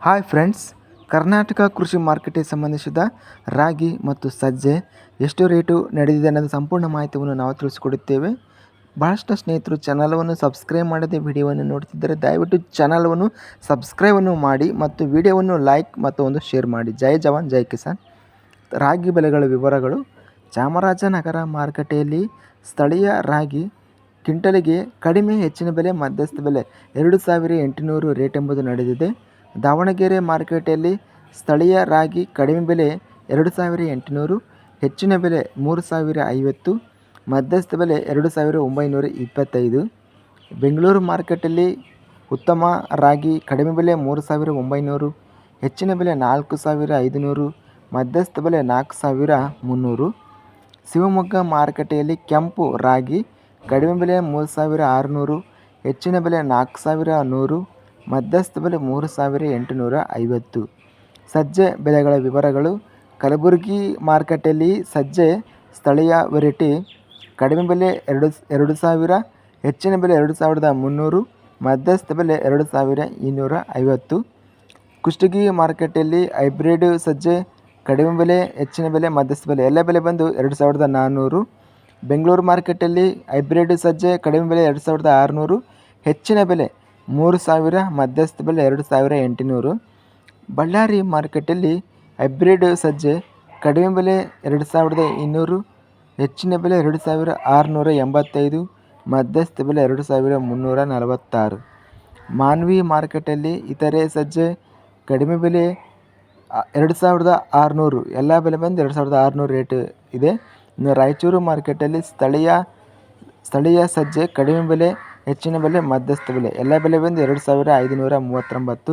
Hi friends, Karnataka ಕೃಷಿ ಮಾರ್ಕೆಟಿಗೆ ಸಂಬಂಧಿಸಿದ ರಾಗಿ ಮತ್ತು ಸಜ್ಜೆ ಎಷ್ಟು ರೇಟು ನಡೆದಿದೆ ಅನ್ನೋದು ಸಂಪೂರ್ಣ ಮಾಹಿತಿಯನ್ನು ನಾವು ತಿಳಿಸಿಕೊಡುತ್ತೇವೆ. ಭಾಳಷ್ಟು ಸ್ನೇಹಿತರು ಚಾನಲನ್ನು ಸಬ್ಸ್ಕ್ರೈಬ್ ಮಾಡದೆ ವಿಡಿಯೋವನ್ನು ನೋಡ್ತಿದ್ದರೆ ದಯವಿಟ್ಟು ಚಾನಲವನ್ನು ಸಬ್ಸ್ಕ್ರೈಬನ್ನು ಮಾಡಿ ಮತ್ತು ವಿಡಿಯೋವನ್ನು ಲೈಕ್ ಮತ್ತು ಒಂದು ಶೇರ್ ಮಾಡಿ. ಜೈ ಜವಾನ್, ಜೈ ಕಿಸಾನ್. ರಾಗಿ ಬೆಲೆಗಳ ವಿವರಗಳು. ಚಾಮರಾಜನಗರ ಮಾರುಕಟ್ಟೆಯಲ್ಲಿ ಸ್ಥಳೀಯ ರಾಗಿ ಕ್ವಿಂಟಲಿಗೆ ಕಡಿಮೆ ಹೆಚ್ಚಿನ ಬೆಲೆ, ಮಧ್ಯಸ್ಥ ಬೆಲೆ ಎರಡು ಸಾವಿರ ಎಂಟುನೂರು ರೇಟ್ ಎಂಬುದು ನಡೆದಿದೆ. ದಾವಣಗೆರೆ ಮಾರುಕಟ್ಟೆಯಲ್ಲಿ ಸ್ಥಳೀಯ ರಾಗಿ ಕಡಿಮೆ ಬೆಲೆ ಎರಡು ಸಾವಿರ ಎಂಟುನೂರು, ಹೆಚ್ಚಿನ ಬೆಲೆ ಮೂರು ಸಾವಿರ ಐವತ್ತು, ಮಧ್ಯಸ್ಥ ಬೆಲೆ ಎರಡು ಸಾವಿರ ಒಂಬೈನೂರ ಇಪ್ಪತ್ತೈದು. ಬೆಂಗಳೂರು ಮಾರ್ಕೆಟಲ್ಲಿ ಉತ್ತಮ ರಾಗಿ ಕಡಿಮೆ ಬೆಲೆ ಮೂರು ಸಾವಿರ ಒಂಬೈನೂರು, ಹೆಚ್ಚಿನ ಬೆಲೆ ನಾಲ್ಕು ಸಾವಿರ ಐದುನೂರು, ಮಧ್ಯಸ್ಥ ಬೆಲೆ ನಾಲ್ಕು ಸಾವಿರ ಮುನ್ನೂರು. ಶಿವಮೊಗ್ಗ ಮಾರುಕಟ್ಟೆಯಲ್ಲಿ ಕೆಂಪು ರಾಗಿ ಕಡಿಮೆ ಬೆಲೆ ಮೂರು ಸಾವಿರ ಆರುನೂರು, ಹೆಚ್ಚಿನ ಬೆಲೆ ನಾಲ್ಕು ಸಾವಿರ ನೂರು ಮಧ್ಯಸ್ಥ ಬೆಲೆ ಮೂರು ಸಾವಿರ ಎಂಟುನೂರ ಐವತ್ತು. ಸಜ್ಜೆ ಬೆಲೆಗಳ ವಿವರಗಳು, ಕಲಬುರಗಿ ಮಾರುಕಟ್ಟೆಯಲ್ಲಿ ಸಜ್ಜೆ ಸ್ಥಳೀಯ ವೆರೈಟಿ, ಕಡಿಮೆ ಬೆಲೆ ಎರಡು ಎರಡು ಸಾವಿರ, ಹೆಚ್ಚಿನ ಬೆಲೆ ಎರಡು ಸಾವಿರದ ಮುನ್ನೂರು, ಮಧ್ಯಸ್ಥ ಬೆಲೆ ಎರಡು ಸಾವಿರ ಇನ್ನೂರ ಐವತ್ತು. ಕುಷ್ಟಗಿ ಮಾರುಕಟ್ಟೆಯಲ್ಲಿ ಹೈಬ್ರಿಡ್ ಸಜ್ಜೆ, ಕಡಿಮೆ ಬೆಲೆ, ಹೆಚ್ಚಿನ ಬೆಲೆ, ಮಧ್ಯಸ್ಥ ಬೆಲೆ, ಎಲ್ಲ ಬೆಲೆ ಬಂದು ಎರಡು ಸಾವಿರದ ನಾನ್ನೂರು. ಬೆಂಗಳೂರು ಮಾರ್ಕೆಟಲ್ಲಿ ಹೈಬ್ರಿಡ್ ಸಜ್ಜೆ, ಕಡಿಮೆ ಬೆಲೆ ಎರಡು ಸಾವಿರದ ಆರುನೂರು, ಹೆಚ್ಚಿನ ಬೆಲೆ ಮೂರು ಸಾವಿರ, ಮಧ್ಯಸ್ಥ ಬೆಲೆ ಎರಡು ಸಾವಿರ ಎಂಟುನೂರು. ಬಳ್ಳಾರಿ ಮಾರ್ಕೆಟಲ್ಲಿ ಹೈಬ್ರಿಡ್ ಸಜ್ಜೆ ಕಡಿಮೆ ಬೆಲೆ ಎರಡು ಸಾವಿರದ ಇನ್ನೂರು, ಹೆಚ್ಚಿನ ಬೆಲೆ ಎರಡು ಸಾವಿರ ಆರುನೂರ ಎಂಬತ್ತೈದು, ಮಧ್ಯಸ್ಥ ಬೆಲೆ ಎರಡು ಸಾವಿರ ಮುನ್ನೂರ ನಲವತ್ತಾರು. ಮಾನ್ವಿ ಮಾರ್ಕೆಟಲ್ಲಿ ಇತರೆ ಸಜ್ಜೆ ಕಡಿಮೆ ಬೆಲೆ ಎರಡು ಸಾವಿರದ ಆರುನೂರು, ಎಲ್ಲ ಬೆಲೆ ಬಂದು ಎರಡು ಸಾವಿರದ ಆರುನೂರು ರೇಟ್ ಇದೆ. ಇನ್ನು ರಾಯಚೂರು ಮಾರ್ಕೆಟಲ್ಲಿ ಸ್ಥಳೀಯ ಸ್ಥಳೀಯ ಸಜ್ಜೆ ಕಡಿಮೆ ಬೆಲೆ ಹೆಚ್ಚಿನ ಬೆಲೆ, ಮಧ್ಯಸ್ಥ ಬೆಲೆ. ಎಲ್ಲ ಬೆಲೆ ಬಂದು ಎರಡು ಸಾವಿರ ಐದುನೂರ ಮೂವತ್ತೊಂಬತ್ತು.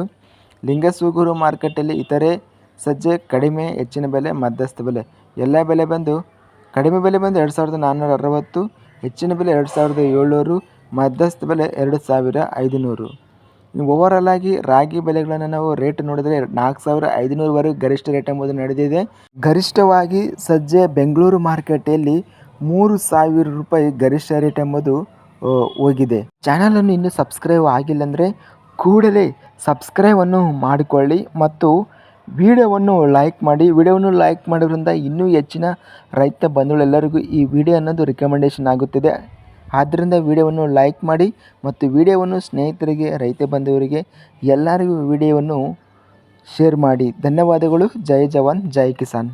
ಲಿಂಗಸೂಗೂರು ಮಾರ್ಕೆಟಲ್ಲಿ ಇತರೆ ಸಜ್ಜೆ ಕಡಿಮೆ, ಹೆಚ್ಚಿನ ಬೆಲೆ, ಮಧ್ಯಸ್ಥ ಬೆಲೆ. ಎಲ್ಲ ಬೆಲೆ ಬಂದು, ಕಡಿಮೆ ಬೆಲೆ ಬಂದು ಎರಡು ಸಾವಿರದ ನಾನ್ನೂರ ಅರವತ್ತು, ಹೆಚ್ಚಿನ ಬೆಲೆ ಎರಡು ಸಾವಿರದ ಏಳ್ನೂರು, ಮಧ್ಯಸ್ಥ ಬೆಲೆ ಎರಡು ಸಾವಿರ ಐದುನೂರು. ಓವರಾಲ್ ಆಗಿ ರಾಗಿ ಬೆಲೆಗಳನ್ನು ನಾವು ರೇಟ್ ನೋಡಿದರೆ ನಾಲ್ಕು ಸಾವಿರ ಐದುನೂರವರೆಗೂ ಗರಿಷ್ಠ ರೇಟ್ ಎಂಬುದು ನಡೆದಿದೆ. ಗರಿಷ್ಠವಾಗಿ ಸಜ್ಜೆ ಬೆಂಗಳೂರು ಮಾರುಕಟ್ಟೆಯಲ್ಲಿ ಮೂರು ಸಾವಿರ ರೂಪಾಯಿ ಗರಿಷ್ಠ ರೇಟ್ ಎಂಬುದು ಹೋಗಿದೆ. ಚಾನಲನ್ನು ಇನ್ನೂ ಸಬ್ಸ್ಕ್ರೈಬ್ ಆಗಿಲ್ಲ ಅಂದರೆ ಕೂಡಲೇ ಸಬ್ಸ್ಕ್ರೈಬನ್ನು ಮಾಡಿಕೊಳ್ಳಿ ಮತ್ತು ವಿಡಿಯೋವನ್ನು ಲೈಕ್ ಮಾಡಿ. ವಿಡಿಯೋವನ್ನು ಲೈಕ್ ಮಾಡೋದ್ರಿಂದ ಇನ್ನೂ ಹೆಚ್ಚಿನ ರೈತ ಬಂಧುಗಳೆಲ್ಲರಿಗೂ ಈ ವಿಡಿಯೋ ಅನ್ನೋದು ರಿಕಮೆಂಡೇಷನ್ ಆಗುತ್ತಿದೆ. ಆದ್ದರಿಂದ ವಿಡಿಯೋವನ್ನು ಲೈಕ್ ಮಾಡಿ ಮತ್ತು ವಿಡಿಯೋವನ್ನು ಸ್ನೇಹಿತರಿಗೆ, ರೈತ ಬಂಧುವರಿಗೆ ಎಲ್ಲರಿಗೂ ವಿಡಿಯೋವನ್ನು ಶೇರ್ ಮಾಡಿ. ಧನ್ಯವಾದಗಳು. ಜೈ ಜವಾನ್, ಜೈ ಕಿಸಾನ್.